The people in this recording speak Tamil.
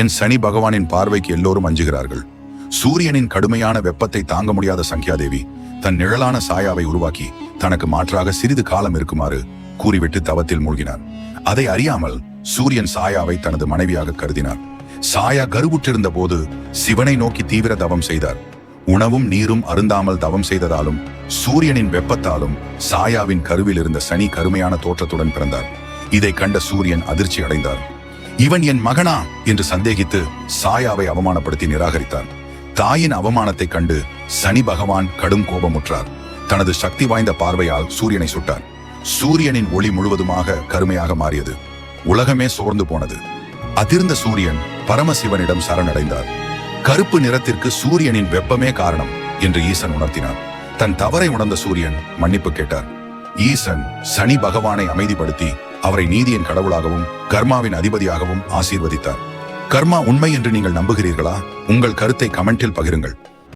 என் சனி பகவானின் பார்வைக்கு எல்லோரும் அஞ்சுகிறார்கள். சூரியனின் கடுமையான வெப்பத்தை தாங்க முடியாத சங்கியாதேவி தன் நிழலான சாயாவை உருவாக்கி தனக்கு மாற்றாக சிறிது காலம் இருக்குமாறு கூறிவிட்டு தவத்தில் மூழ்கினார் அதை அறியாமல் சூரியன் சாயாவை தனது மனைவியாக கருதினார். சாயா கருவுற்றிருந்த போது சிவனை நோக்கி தீவிர தவம் செய்தார். உணவும் நீரும் அருந்தாமல் தவம் செய்ததாலும் சூரியனின் வெப்பத்தாலும் சாயாவின் கருவில் இருந்த சனி கருமையான தோற்றத்துடன் பிறந்தார். இதை கண்ட சூரியன் அதிர்ச்சி அடைந்தார் இவன் என் மகனா என்று சந்தேகித்து சாயாவை அவமானப்படுத்தி நிராகரித்தார். தாயின் அவமானத்தைக் கண்டு சனி பகவான் கடும் கோபமுற்றார். தனது சக்தி வாய்ந்த பார்வையால் சூரியனை சுட்டார். சூரியனின் ஒளி முழுவதுமாக கருமையாக மாறியது. உலகமே சோர்ந்து போனது. அதிர்ந்த சூரியன் பரமசிவனிடம் சரணடைந்தார். கருப்பு நிறத்திற்கு சூரியனின் வெப்பமே காரணம் என்று ஈசன் உணர்த்தினார். தன் தவறை உணர்ந்த சூரியன் மன்னிப்பு கேட்டார். ஈசன் சனி பகவானை அமைதிப்படுத்தி அவரை நீதியின் கடவுளாகவும் கர்மாவின் அதிபதியாகவும் ஆசீர்வதித்தார். கர்மா உண்மை என்று நீங்கள் நம்புகிறீர்களா? உங்கள் கருத்தை கமெண்டில் பகிருங்கள்.